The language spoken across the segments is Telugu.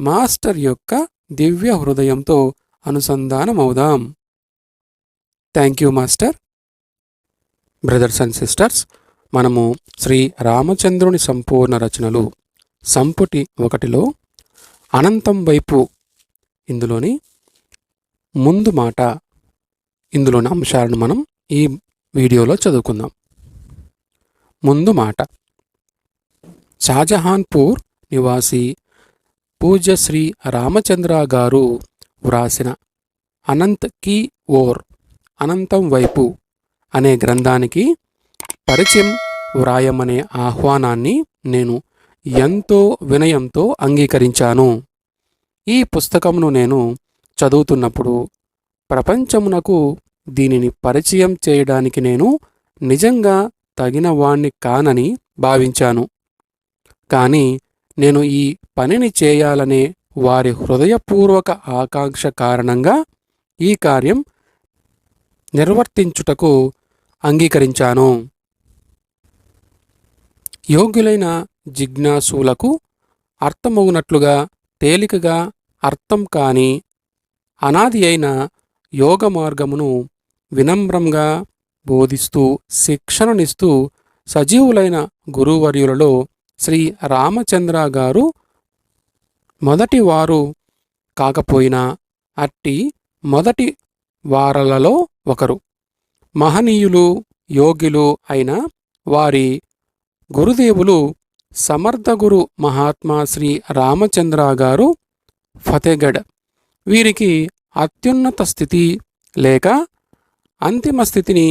మాస్టర్ యొక్క దివ్య హృదయంతో అనుసంధానమవుదాం. Thank you master. Brothers and sisters మనము శ్రీ రామచంద్రుని సంపూర్ణ రచనలు సంపుటి ఒకటిలో అనంతం వైపు ఇందులోని ముందు మాట ఇందులోని అంశాలను మనం ఈ వీడియోలో చదువుకుందాం. ముందు మాట షాజహాన్పూర్ నివాసి పూజ్య శ్రీ రామచంద్ర గారు వ్రాసిన అనంత్ కీ ఓర్ అనంతం వైపు అనే గ్రంథానికి పరిచయం వ్రాయమనే ఆహ్వానాన్ని నేను ఎంతో వినయంతో అంగీకరించాను. ఈ పుస్తకమును నేను చదువుతున్నప్పుడు ప్రపంచమునకు దీనిని పరిచయం చేయడానికి నేను నిజంగా తగిన వాణ్ణి కానని భావించాను. కానీ నేను ఈ పనిని చేయాలనే వారి హృదయపూర్వక ఆకాంక్ష కారణంగా ఈ కార్యం నిర్వర్తించుటకు అంగీకరించాను. యోగ్యులైన జిజ్ఞాసులకు అర్థమవునట్లుగా తేలికగా అర్థం కాని అనాది అయిన యోగ మార్గమును వినమ్రంగా బోధిస్తూ శిక్షణనిస్తూ సజీవులైన గురువర్యులలో శ్రీ రామచంద్ర గారు మొదటి వారు కాకపోయినా అట్టి మొదటి వారలలో ఒకరు. మహనీయులు యోగులు అయిన వారి గురుదేవులు సమర్థ గురు మహాత్మా శ్రీ రామచంద్ర గారు ఫతేగఢ్. వీరికి అత్యున్నత స్థితి లేక అంతిమ స్థితిని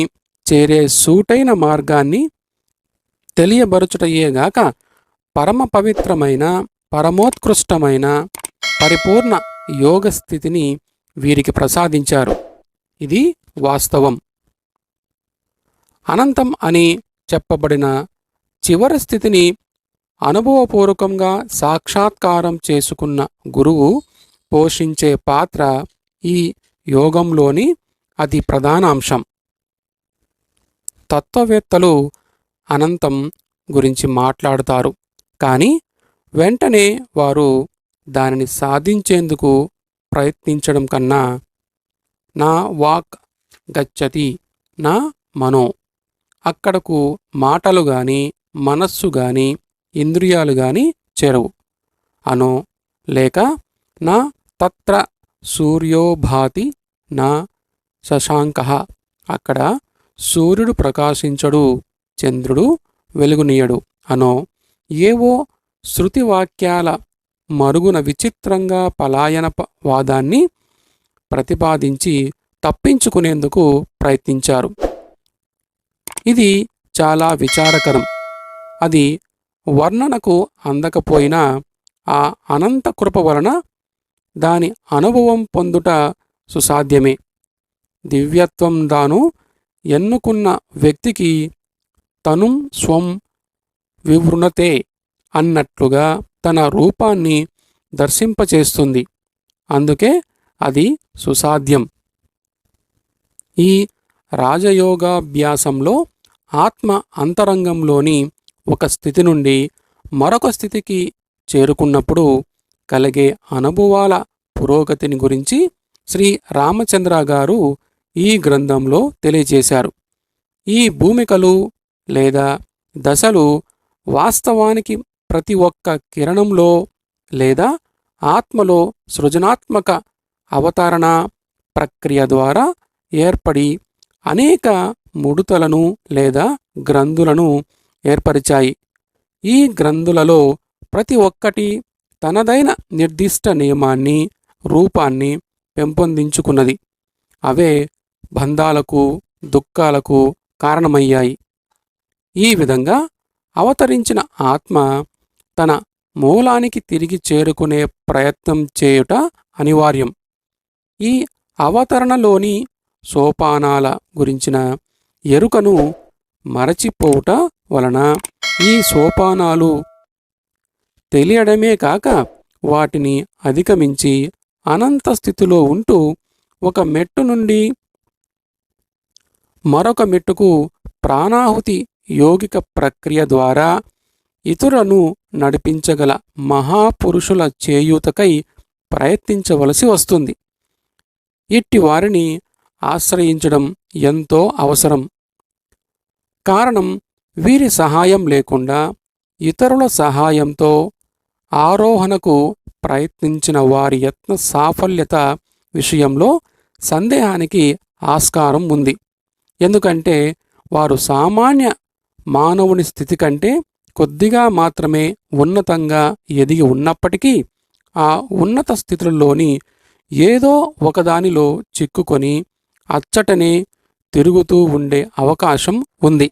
చేరే సూటైన మార్గాన్ని తెలియబరుచుటయేగాక పరమ పవిత్రమైన పరమోత్కృష్టమైన పరిపూర్ణ యోగ స్థితిని వీరికి ప్రసాదించారు. ఇది వాస్తవం. అనంతం అని చెప్పబడిన చివరి స్థితిని అనుభవపూర్వకంగా సాక్షాత్కారం చేసుకున్న గురువు పోషించే పాత్ర ఈ యోగంలోని అతి ప్రధాన అంశం తత్వవేత్తలు అనంతం గురించి మాట్లాడతారు. కానీ వెంటనే వారు దానిని సాధించేందుకు ప్రయత్నించడం కన్నా నా వాక్ గచ్చతి నా మనో. అక్కడకు మాటలు గాని మనస్సు గాని ఇంద్రియాలు గాని చేరవు. అనో లేక నా తత్ర సూర్యోభాతి నా శశాంక. అక్కడ సూర్యుడు ప్రకాశించడు చంద్రుడు వెలుగునీయడు. అనో ఏవో శృతివాక్యాల మరుగున విచిత్రంగా పలాయన వాదాన్ని ప్రతిపాదించి తప్పించుకునేందుకు ప్రయత్నించారు. ఇది చాలా విచారకరం. అది వర్ణనకు అందకపోయినా ఆ అనంత కృప వలన దాని అనుభవం పొందుట సుసాధ్యమే. దివ్యత్వం దాను ఎన్నుకున్న వ్యక్తికి తనుం స్వం వివృణతే అన్నట్లుగా తన రూపాన్ని దర్శింపచేస్తుంది. అందుకే అది సుసాధ్యం. ఈ రాజయోగాభ్యాసంలో ఆత్మ అంతరంగంలోని ఒక స్థితి నుండి మరొక స్థితికి చేరుకున్నప్పుడు కలిగే అనుభవాల పురోగతిని గురించి శ్రీ రామచంద్ర గారు ఈ గ్రంథంలో తెలియజేశారు. ఈ భూమికలు లేదా దశలు వాస్తవానికి ప్రతి ఒక్క కిరణంలో లేదా ఆత్మలో సృజనాత్మక అవతరణ ప్రక్రియ ద్వారా ఏర్పడి అనేక ముడుతలను లేదా గ్రంథులను ఏర్పరిచాయి. ఈ గ్రంథులలో ప్రతి ఒక్కటి తనదైన నిర్దిష్ట నియమాన్ని రూపాన్ని పెంపొందించుకున్నది. అవే బంధాలకు దుఃఖాలకు కారణమయ్యాయి. ఈ విధంగా అవతరించిన ఆత్మ తన మూలానికి తిరిగి చేరుకునే ప్రయత్నం చేయుట అనివార్యం. ఈ అవతరణలోని సోపానాల గురించిన ఎరుకను మరచిపోవుట వలన ఈ సోపానాలు తెలియడమే కాక వాటిని అధిగమించి అనంత స్థితిలో ఉంటూ ఒక మెట్టు నుండి మరొక మెట్టుకు ప్రాణాహుతి యోగిక ప్రక్రియ ద్వారా ఇతరులను నడిపించగల మహాపురుషుల చేయూతకై ప్రయత్నించవలసి వస్తుంది. ఇట్టి వారిని ఆశ్రయించడం ఎంతో అవసరం. కారణం వీరి సహాయం లేకుండా ఇతరుల సహాయంతో ఆరోహణకు ప్రయత్నించిన వారి యత్న సాఫల్యత విషయంలో సందేహానికి ఆస్కారం ఉంది. ఎందుకంటే వారు సామాన్య మానవుని స్థితి కంటే కొద్దిగా మాత్రమే ఉన్నతంగా ఎదిగి ఉన్నప్పటికీ ఆ ఉన్నత స్థితుల్లోని ఏదో ఒకదానిలో చిక్కుకొని అచ్చటనే తిరుగుతూ ఉండే అవకాశం ఉంది.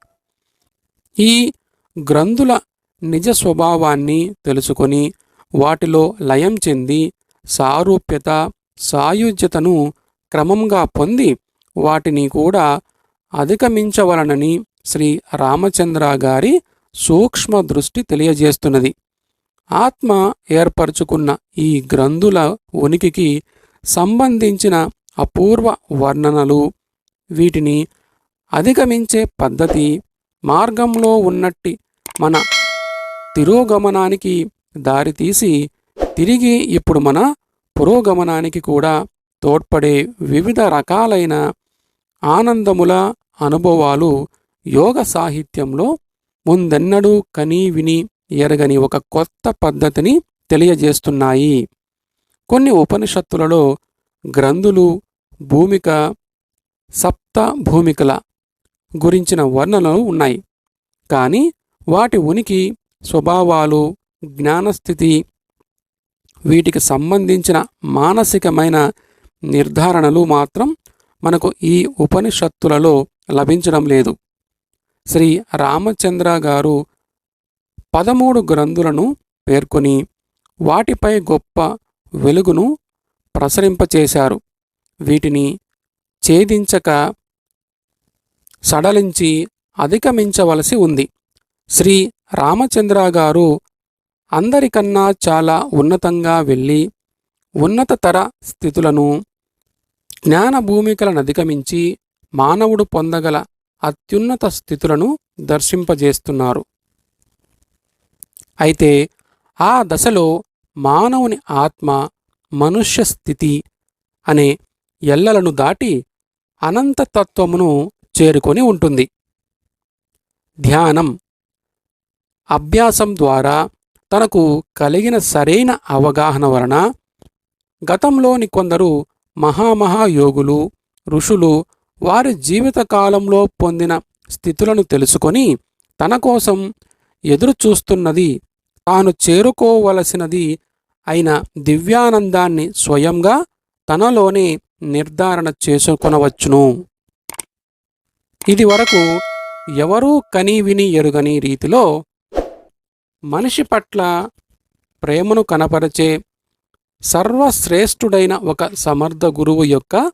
ఈ గ్రంథుల నిజ స్వభావాన్ని తెలుసుకొని వాటిలో లయం చెంది సారూప్యత సాయుజ్యతను క్రమంగా పొంది వాటిని కూడా అధిగమించవలనని శ్రీ రామచంద్ర గారి సూక్ష్మ దృష్టి తెలియజేస్తున్నది. ఆత్మ ఏర్పరచుకున్న ఈ గ్రంథుల ఉనికికి సంబంధించిన అపూర్వ వర్ణనలు వీటిని అధిగమించే పద్ధతి మార్గంలో ఉన్నట్టి మన తిరోగమనానికి దారితీసి తిరిగి ఇప్పుడు మన పురోగమనానికి కూడా తోడ్పడే వివిధ రకాలైన ఆనందముల అనుభవాలు యోగ సాహిత్యంలో ముందెన్నడూ కనీ విని ఎరగని ఒక కొత్త పద్ధతిని తెలియజేస్తున్నాయి. కొన్ని ఉపనిషత్తులలో గ్రంథులు భూమిక సప్త భూమికల గురించిన వర్ణనలు ఉన్నాయి. కానీ వాటి ఉనికి స్వభావాలు జ్ఞానస్థితి వీటికి సంబంధించిన మానసికమైన నిర్ధారణలు మాత్రం మనకు ఈ ఉపనిషత్తులలో లభించడం లేదు. శ్రీ రామచంద్ర గారు పదమూడు గ్రంథులను పేర్కొని వాటిపై గొప్ప వెలుగును ప్రసరింపచేశారు. వీటిని ఛేదించక సడలించి అధిగమించవలసి ఉంది. శ్రీ రామచంద్ర గారు అందరికన్నా చాలా ఉన్నతంగా వెళ్ళి ఉన్నతతర స్థితులను జ్ఞానభూమికలను అధిగమించి మానవుడు పొందగల అత్యున్నత స్థితులను దర్శింపజేస్తున్నారు. అయితే ఆ దశలో మానవుని ఆత్మ మనుష్య స్థితి అనే ఎల్లలను దాటి అనంతతత్వమును చేరుకొని ఉంటుంది. ధ్యానం అభ్యాసం ద్వారా తనకు కలిగిన సరైన అవగాహన వలన గతంలోని కొందరు మహామహాయోగులు ఋషులు వారి జీవితకాలంలో పొందిన స్థితులను తెలుసుకొని తన కోసం ఎదురు చూస్తున్నది తాను చేరుకోవలసినది అయిన దివ్యానందాన్ని స్వయంగా తనలోనే నిర్ధారణ చేసుకొనవచ్చును. ఇది వరకు ఎవరూ కనీ విని ఎరుగని రీతిలో మనిషి పట్ల ప్రేమను కనపరచే సర్వశ్రేష్ఠుడైన ఒక సమర్థ గురువు యొక్క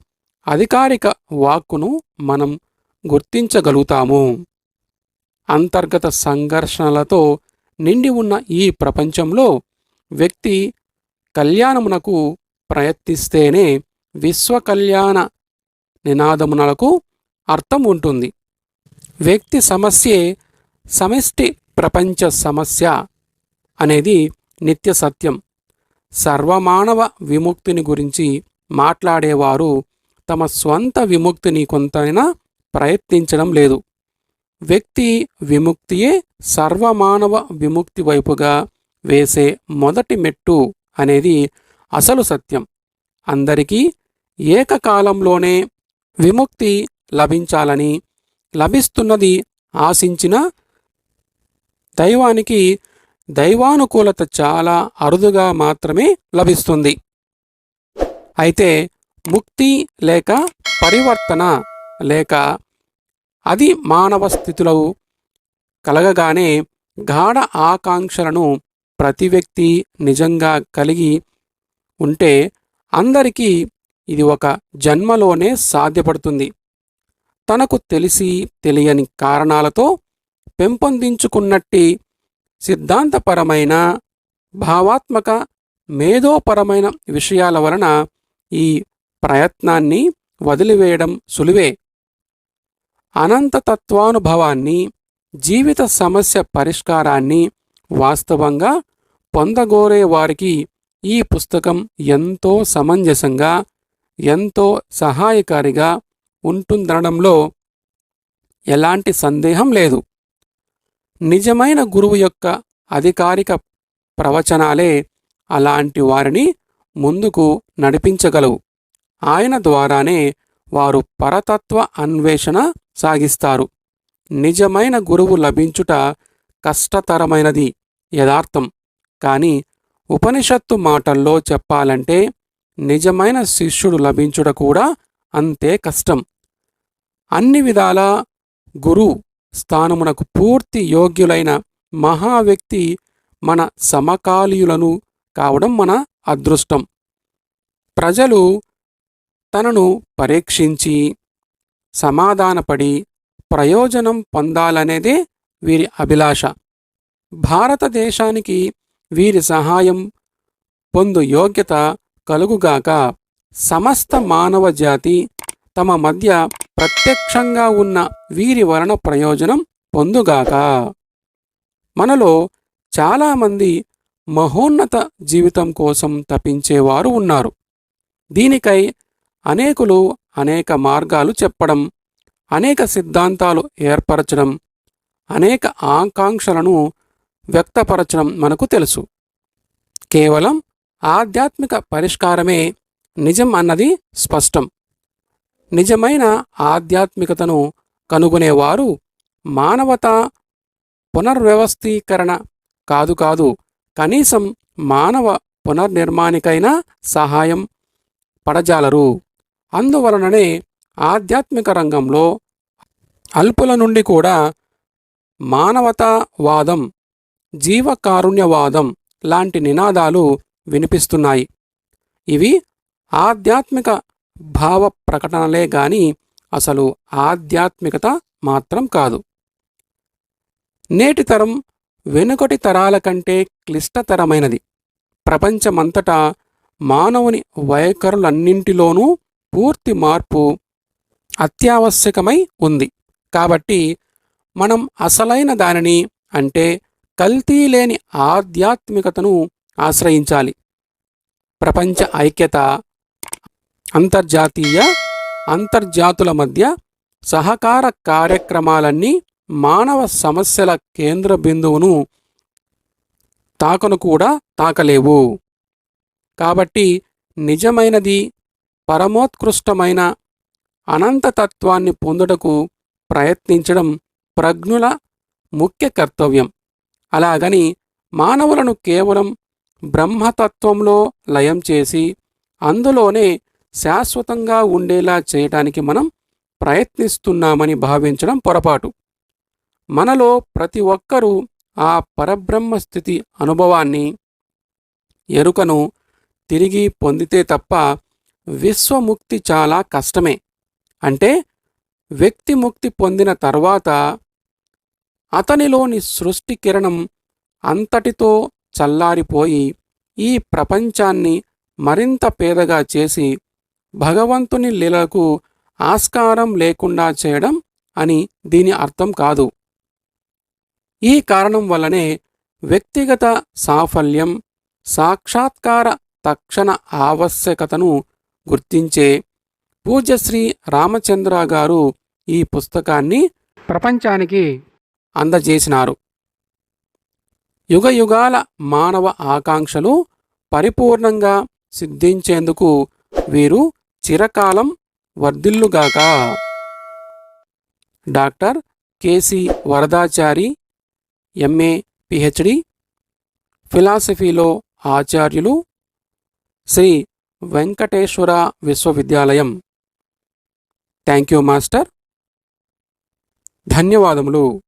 అధికారిక వాక్కును మనం గుర్తించగలుగుతాము. అంతర్గత సంఘర్షణలతో నిండి ఉన్న ఈ ప్రపంచంలో వ్యక్తి కళ్యాణమునకు ప్రయత్నిస్తేనే విశ్వ కళ్యాణ నినాదమునలకు అర్థం ఉంటుంది. వ్యక్తి సమస్యే సమిష్టి ప్రపంచ సమస్య అనేది నిత్య సత్యం. సర్వమానవ విముక్తిని గురించి మాట్లాడేవారు తమ స్వంత విముక్తిని కొంతైనా ప్రయత్నించడం లేదు. వ్యక్తి విముక్తియే సర్వమానవ విముక్తి వైపుగా వేసే మొదటి మెట్టు అనేది అసలు సత్యం. అందరికీ ఏకకాలంలోనే విముక్తి లభించాలని లభిస్తున్నది ఆశించిన దైవానికి దైవానుకూలత చాలా అరుదుగా మాత్రమే లభిస్తుంది. అయితే ముక్తి లేక పరివర్తన లేక అది మానవ స్థితులు కలగగానే గాఢ ఆకాంక్షలను ప్రతి వ్యక్తి నిజంగా కలిగి ఉంటే అందరికీ ఇది ఒక జన్మలోనే సాధ్యపడుతుంది. తనకు తెలిసి తెలియని కారణాలతో పెంపొందించుకున్నట్టి సిద్ధాంతపరమైన భావాత్మక మేధోపరమైన విషయాల వలన ఈ ప్రయత్నాన్ని వదిలివేయడం సులువే. అనంతతత్వానుభవాన్ని జీవిత సమస్య పరిష్కారాన్ని వాస్తవంగా పొందగోరే వారికి ఈ పుస్తకం ఎంతో సమంజసంగా ఎంతో సహాయకారిగా ఉంటుందనడంలో ఎలాంటి సందేహం లేదు. నిజమైన గురువు యొక్క అధికారిక ప్రవచనాలే అలాంటి వారిని ముందుకు నడిపించగలవు. ఆయన ద్వారానే వారు పరతత్వ అన్వేషణ సాగిస్తారు. నిజమైన గురువు లభించుట కష్టతరమైనది యథార్థం. కానీ ఉపనిషత్తు మాటల్లో చెప్పాలంటే నిజమైన శిష్యుడు లభించుట కూడా అంతే కష్టం. అన్ని విధాల గురు స్థానమునకు పూర్తి యోగ్యులైన మహావ్యక్తి మన సమకాలీయులను కావడం మన అదృష్టం. ప్రజలు తనను పరీక్షించి సమాధానపడి ప్రయోజనం పొందాలనేదే వీరి అభిలాష. భారతదేశానికి వీరి సహాయం పొందు యోగ్యత కలుగుగాక సమస్త మానవ జాతి తమ మధ్య ప్రత్యక్షంగా ఉన్న వీరి వలన ప్రయోజనం పొందుగాక. మనలో చాలామంది మహోన్నత జీవితం కోసం తపించేవారు ఉన్నారు. దీనికై అనేకులు అనేక మార్గాలు చెప్పడం అనేక సిద్ధాంతాలు ఏర్పరచడం అనేక ఆకాంక్షలను వ్యక్తపరచడం మనకు తెలుసు. కేవలం ఆధ్యాత్మిక పరిష్కారమే నిజం అన్నది స్పష్టం. నిజమైన ఆధ్యాత్మికతను కనుగొనేవారు మానవత పునర్వ్యవస్థీకరణ కాదు కాదు కనీసం మానవ పునర్నిర్మాణికైనా సహాయం పడజాలరు. అందువలననే ఆధ్యాత్మిక రంగంలో అల్పుల నుండి కూడా మానవతావాదం జీవకారుణ్యవాదం లాంటి నినాదాలు వినిపిస్తున్నాయి. ఇవి ఆధ్యాత్మిక భావ ప్రకటనలే గాని అసలు ఆధ్యాత్మికత మాత్రం కాదు. నేటి తరం వెనుకటి తరాల కంటే క్లిష్టతరమైనది. ప్రపంచమంతటా మానవుని వైఖరులన్నింటిలోనూ పూర్తి మార్పు అత్యావశ్యకమై ఉంది. కాబట్టి మనం అసలైన దానిని అంటే కల్తీ లేని ఆధ్యాత్మికతను ఆశ్రయించాలి. ప్రపంచ ఐక్యత అంతర్జాతీయ అంతర్జాతుల మధ్య సహకార కార్యక్రమాలన్నీ మానవ సమస్యల కేంద్ర బిందువును తాకను కూడా తాకలేవు. కాబట్టి నిజమైనది పరమోత్కృష్టమైన అనంతతత్వాన్ని పొందుటకు ప్రయత్నించడం ప్రజ్ఞుల ముఖ్య కర్తవ్యం. అలాగని మానవులను కేవలం బ్రహ్మతత్వంలో లయం చేసి అందులోనే శాశ్వతంగా ఉండేలా చేయటానికి మనం ప్రయత్నిస్తున్నామని భావించడం పొరపాటు. మనలో ప్రతి ఒక్కరూ ఆ పరబ్రహ్మ స్థితి అనుభవాన్ని ఎరుకను తిరిగి పొందితే తప్ప విశ్వముక్తి చాలా కష్టమే. అంటే వ్యక్తి ముక్తి పొందిన తర్వాత అతనిలోని సృష్టి కిరణం అంతటితో చల్లారిపోయి ఈ ప్రపంచాన్ని మరింత పేదగా చేసి భగవంతుని లీలకు ఆస్కారం లేకుండా చేయడం అని దీని అర్థం కాదు. ఈ కారణం వల్లనే వ్యక్తిగత సాఫల్యం సాక్షాత్కార తక్షణ ఆవశ్యకతను గుర్తించే పూజ్యశ్రీ రామచంద్ర గారు ఈ పుస్తకాన్ని ప్రపంచానికి అందజేసినారు. యుగయుగాల మానవ ఆకాంక్షలు పరిపూర్ణంగా సిద్ధించేందుకు వీరు చిరకాలం వర్ధిల్లుగాక. Doctor K C Varadachari M A P H D ఫిలాసఫీలో ఆచార్యులు శ్రీ వెంకటేశ్వర విశ్వవిద్యాలయం. థ్యాంక్ యూ మాస్టర్ ధన్యవాదములు.